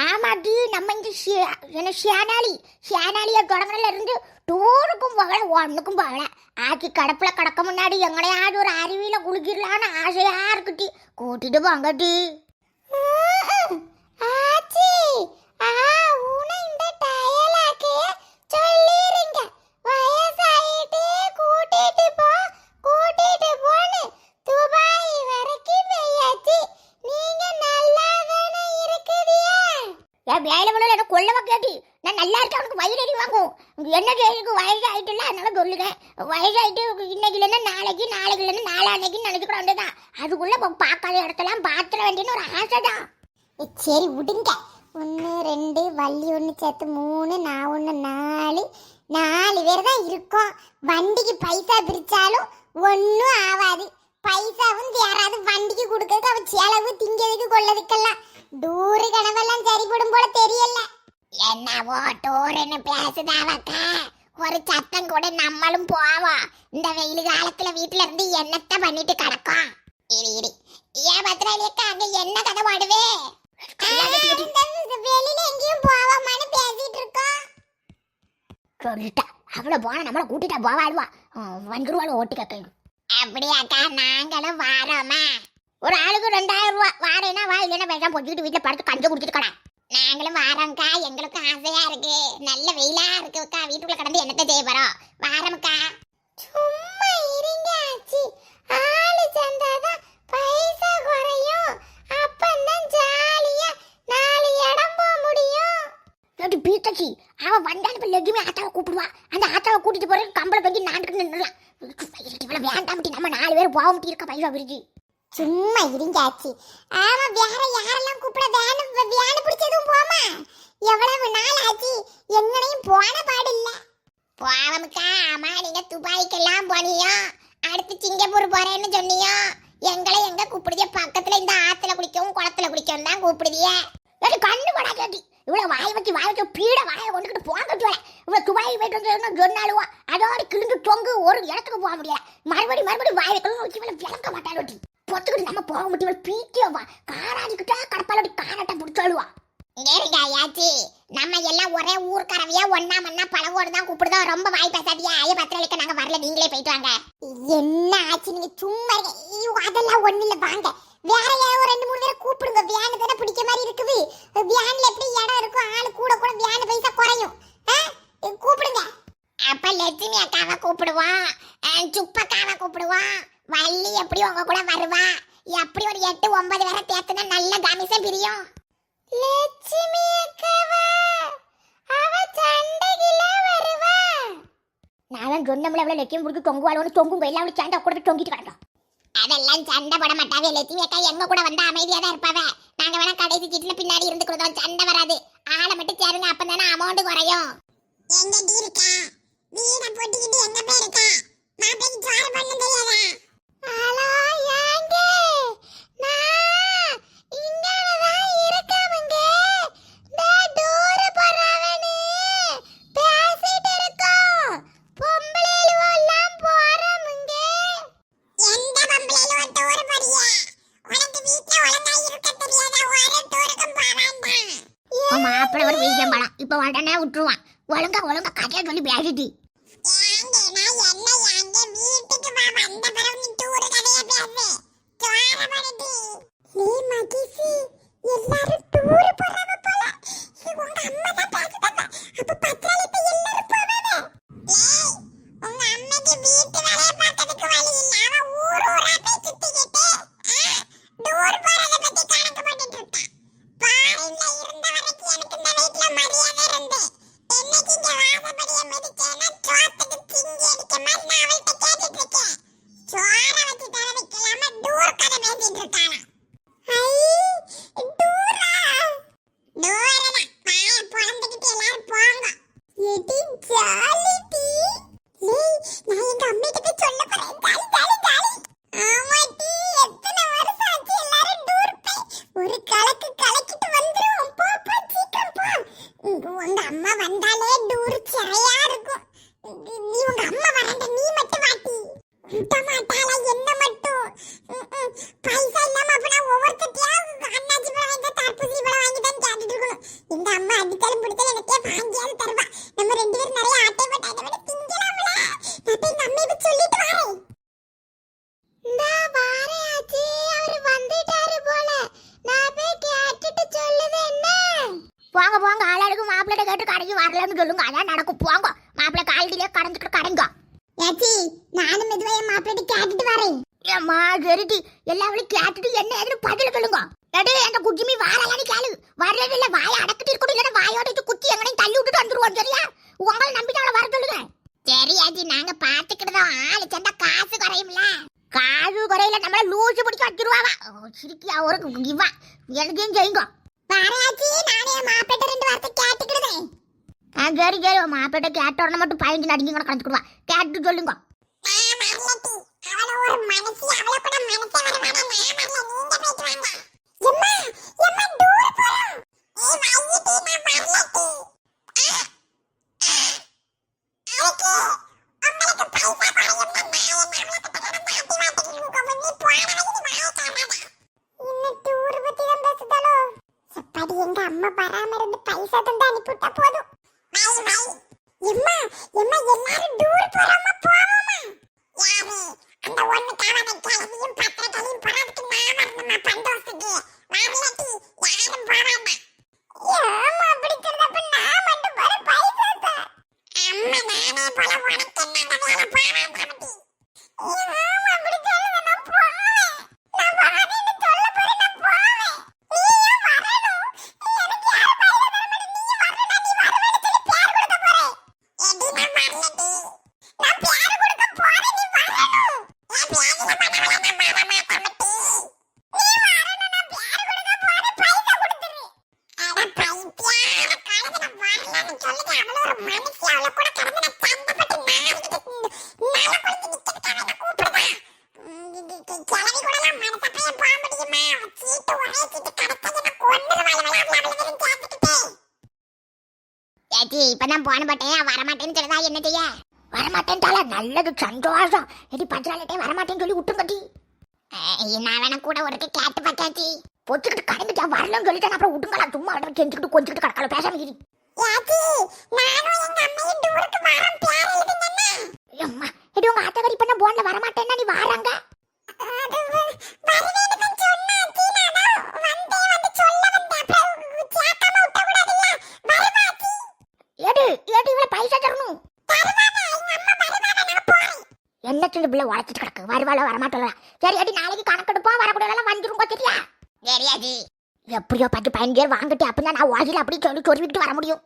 ஆமாடி நம்ம இந்த ஷே- என்ன சேனாளி சேனாளிய தொடங்கில இருந்து டூருக்கும் போகல ஒன்றுக்கும் போகல. ஆக்கி கடப்புல கடக்க முன்னாடி எங்களையாவது ஒரு அருவியில குளிக்கிடலான்னு ஆசையா இருக்குட்டி. கூட்டிட்டு போங்கட்டி ஆச்சி ஆ உன இந்த டயலாக்கு சொல்லிருங்க வயசாயிட்டு கூட்டிட்டு போ கூட்டிட்டு போன்னு துபாய் வரைக்கும் பெய்யாச்சு நீங்க நல்லா தானே இருக்குதியா ஏன் வேலை வேணும் என்ன கொள்ளவா கேட்டி நான் நல்லா இருக்கேன் உனக்கு வயிறு எரி வாங்கும் என்ன கேளுக்கு வயசு ஆகிட்டுல அதனால சொல்லுறேன் ஆகிட்டு இன்னைக்கு இல்லைன்னா நாளைக்கு நாளைக்கு இல்லைன்னா நாளான்னைக்கு கூட வந்ததான் அதுக்குள்ள இப்போ பார்க்காத இடத்தெல்லாம் பார்த்துட வேண்டியன்னு ஒரு ஆசை தான் சரி விடுங்க. ஒன்று ரெண்டு வள்ளி ஒன்று சேர்த்து மூணு நான் ஒன்று நாலு. நாலு பேர் தான் இருக்கோம். வண்டிக்கு பைசா பிரித்தாலும் ஒன்றும் ஆகாது பைசாவும் யாராவது வண்டிக்கு கொடுக்கறதுக்கு அவ செலவு திங்கிறதுக்கு கொள்ளதுக்கெல்லாம் டூரு கனவெல்லாம் சரிபடும் போல தெரியல என்னவோ டூருன்னு பேசுதாவக்கா ஒரு சத்தம் கூட நம்மளும் போவோம் இந்த வெயில் காலத்துல வீட்டுல இருந்து என்னத்த பண்ணிட்டு கிடக்கும் இரு இரு ஏன் பத்திராளியக்கா அங்க என்ன கதை பாடுவே வெளியில எங்கேயும் போவாமான்னு பேசிட்டு இருக்கோம் சொல்லிட்டா அவளை போன நம்மளை கூட்டிட்டா போவாடுவா வந்துருவாள் ஓட்டு கக்க அப்படியாக்கா நாங்களும் வாரோமா? ஒரு ஆளுக்கு ரெண்டாயிரம் ரூபா. வாரேனா வா இல்லைன்னா வேண்டாம். பொச்சுக்கிட்டு வீட்டில் படுத்து கஞ்சி குடிச்சிட்டு நாங்களும் வாரோம்க்கா. எங்களுக்கும் ஆசையா இருக்கு. நல்ல வெயிலா இருக்குக்கா. வீட்டுக்குள்ள கடந்து என்னத்தை செய்ய போறோம்? வாரம்க்கா. சும்மா இருங்க ஆச்சி. ஆளு சந்தாதான் பைசா குறையும் அப்பந்தான் ஜாலியா நாலு இடம் போக முடியும் நோட்டு பீத்தச்சி அவன் வந்தாலும் இப்ப லெகுமே ஆத்தாவை கூப்பிடுவா. அந்த ஆத்தாவை கூட்டிட்டு போகிற கம்பளை பங்கி நாட்டுக்கு நின்றுலாம் இவ்வளோ வேண்டாம் நம்ம நாலு பேர் போக முட்டி இருக்க பைசா பிரிச்சு சும்மா இருங்க ஆமா வேற யாரெல்லாம் கூப்பிட வேணும்? வேணும் பிடிச்சதும் போமா எவ்வளவு நாள் ஆச்சு? எங்கனையும் போன பாடு இல்ல. போவமுக்கா ஆமா நீங்க துபாய்க்கெல்லாம் போனியோ? அடுத்து சிங்கப்பூர் போறேன்னு சொன்னியோ? எங்களை எங்க கூப்பிடுதிய? பக்கத்துல இந்த ஆத்துல குளிக்கவும் குளத்துல குளிக்கவும் தான் கூப்பிடுதிய. கண்ணு கூட கேட்டி இவ்வளவு வாய் வச்சு வாய் வச்சு பீட வாயை கொண்டுக்கிட்டு போங்க சொல்ல இவ்வளவு துபாய் போயிட்டு வந்து சொன்னாலுவா அதோட கிழிஞ்சு தொங்கு ஒரு இடத்துக்கு போக முடியல. மறுபடி மறுபடி வாயை கழுவு வச்சு இவளை விளக்க மாட்டாளோட்டி பொத்துக்கிட்டு நம்ம போக முடியும். பீட்டியவா காராஜிக்கிட்டா கடப்பாலோடி காரட்டை பிடிச்சாளுவா. ஏறிங்க ஐயாச்சி நம்ம எல்லாம் ஒரே ஊர்க்காரவியா ஒன்னா மண்ணா பழவோடு தான் கூப்பிடுதோம் ரொம்ப வாய் பேசாதியா ஐய பத்திரளிக்க நாங்க வரல. நீங்களே போயிட்டு வாங்க. என்ன ஆச்சு? நீங்க சும்மா அதெல்லாம் ஒண்ணு இல்ல. வாங்க. வேற யாரோ ரெண்டு மூணு பேரை கூப்பிடுங்க. வியானு தானே பிடிக்க மாதிரி இருக்குது. வியான்ல எப்படி இடம் இருக்கும் ஆளு கூட கூட வியானு பைசா குறையும். ஆ? கூப்பிடுங்க. அப்ப லட்சுமி அக்காவை கூப்பிடுவோம் சுப்பக்காவை கூப்பிடுவோம் வள்ளி எப்படி உங்க கூட வருவா? எப்படி ஒரு எட்டு ஒன்பது வரை தேத்துனா நல்ல கமிசம் பிரியும். லட்சுமி அக்காவா? அவ சண்டைக்குல வருவா. நான் சொன்னமுல எவ்வளோ லட்சியம் முடிக்கு தொங்குவாளோன்னு தொங்கும் எல்லாம் அவளுக்கு சண்டை கூட தொங்கிட்டு வரட்டும் அதெல்லாம் சண்டை போட மாட்டாவே லட்சுமி அக்கா எங்க கூட வந்தா அமைதியா தான் இருப்பாவ? நாங்க வேணா கடைசி சீட்டுல பின்னாடி இருந்து கொடுத்தோம் சண்டை வராது. ஆளை மட்டும் சேருங்க அப்பதானே அமௌண்ட் குறையும். எங்க இருக்கா? வீட போட்டுக்கிட்டு எங்க போய் இருக்கா? மாப்பிளைக்கு சோறு பண்ண தெரியாதா? ஹலோ ஏங்க? உடனே விட்டுருவான். ஒழுங்கா ஒழுங்கா கதையை சொல்லி பேசிட்டு எல்லாரும் டூர் போறாங்க போல. உங்க அம்மா தான் பேசுதாங்க வந்தாலே டூர் சிறையா இருக்கும். நீ உங்க அம்மா வரண்ட நீ மட்டும் வாட்டி. இந்த மாட்டால என்ன மட்டும்? பைசா இல்லாம அப்பனா ஒவ்வொருத்தையா அண்ணாச்சி பழம் வாங்கி தர்பூசணி பழம் வாங்கி தான் கேட்டுட்டு இருக்கணும். இந்த அம்மா அடித்தாலும் பிடித்தாலும் எனக்கே வாங்கியாவது தருவா. நம்ம ரெண்டு பேரும் நிறைய சொல்லுங்க அதான் நடக்கும். போங்க மாப்பிள்ளை காலடியிலே கடைஞ்சிட்டு கடைங்க. ஏச்சி நானும் மெதுவா என் மாப்பிள்ளை கேட்டுட்டு வரேன். ஏம்மா சரிடி. எல்லாவளையும் கேட்டுட்டு என்ன ஏதுன்னு பதில் சொல்லுங்க. எடே அந்த குஜிமி வாரலான்னு கேளு. வரல இல்ல வாயை அடக்கிட்டு இருக்கணும் இல்லைன்னா வாயோட வச்சு குத்தி எங்கனையும் தள்ளி விட்டுட்டு வந்துருவோம் சரியா? உங்களை நம்பிட்டு அவளை வர சொல்லுங்க. சரி ஆச்சி நாங்க பாத்துக்கிட்டோம் ஆளு சண்டா காசு குறையும்ல. காசு குறையில நம்மள லூசு பிடிக்க வச்சிருவாவா? சிரிக்கியா ஒரு இவா. எனக்கையும் செய்யுங்க. பாராச்சி நானே மாப்பிள்ளை ரெண்டு வார்த்தை கேட்டுக்கிடுதேன் ஆ சரி சரி உன் மாப்பிட்ட கேட்ட உடனே மட்டும் பயந்து நடிங்க கூட கலந்துக்கிடுவா கேட்டு சொல்லுங்க. எம்மா எம்மா எல்லாரும் டூர் போறோமா போவோமா? யாரு? அந்த ஒண்ணு காவனை கிளவியும் பத்திரத்தையும் போறதுக்கு நான் வரணுமா பண்டோசுக்கு வரலட்டி யாரும் போவாமா. ஏமா அப்படி சொன்னப்ப நான் மட்டும் போற பைசா சார் அம்மா நானே போல உனக்கு என்ன வேலை போவேன் கமிட்டி ஏமா அப்படி சொல்லுங்க நான் போவேன் நான் வரேன்னு சொல்ல போறேன் நான் போவேன் நீ ஏன் வரணும் எனக்கு யார் பைசா தர மாட்டேன் நீ வரணும் நீ வரவேன்னு சொல்லி பேர் கொடுக்க போறேன் எடி நான் வரலடி நான் பேர் கொடுக்க போறேன் நீ வரணும் நான் பேர்ல பண்ணவள நான் வரமா கமிட்டி நீ வரணும் நான் பேர் கொடுக்க போறேன் பைசா கொடுத்துரு அட பைத்தியம் காலத்துல வரலன்னு சொல்லுங்க அவள ஒரு மனுஷி அவள கூட கடந்து நான் சண்டப்பட்டு நான் நல்ல குளிச்சு நிக்கிறதுக்காக என்ன கூப்பிடுதா கிளவி கூட எல்லாம் மனசப்பையே போக முடியுமா சீட்டு ஒரே சீட்டு கடத்த என்ன கொண்டுருவாள் அவளை அவளை வெறும் கேட்டுக்கிட்டே ஏச்சி இப்பதான் போன பட்டேன் வரமாட்டேன்னு சொல்லுதா என்ன செய்ய வரமாட்டேன்ட்டால நல்லது சந்தோஷம் எடி பஞ்சாலட்டே வரமாட்டேன்னு சொல்லி விட்டும் கட்டி நான் வேணா கூட ஒருக்கு கேட்டு பார்த்தாச்சி பொச்சுக்கிட்டு கடந்துட்டா வரலன்னு சொல்லிட்டேன் அப்புறம் விட்டுங்களா சும்மா செஞ்சுக்கிட்டு கொஞ்சிக்கிட்டு கடக்கால பேசாம இரு சின்ன பிள்ளை உழைச்சிட்டு கிடக்கு. வருவாளோ வரமாட்டோல சரி அடி நாளைக்கு கணக்கெடுப்போம் வரக்கூடாதெல்லாம் வந்துரும் சரியா? தெரியாது எப்படியோ பத்து பதினஞ்சு பேர் வாங்கிட்டு அப்படின்னா நான் வாசில அப்படி சொல்லி சொல்லிவிட்டு வர முடியும்.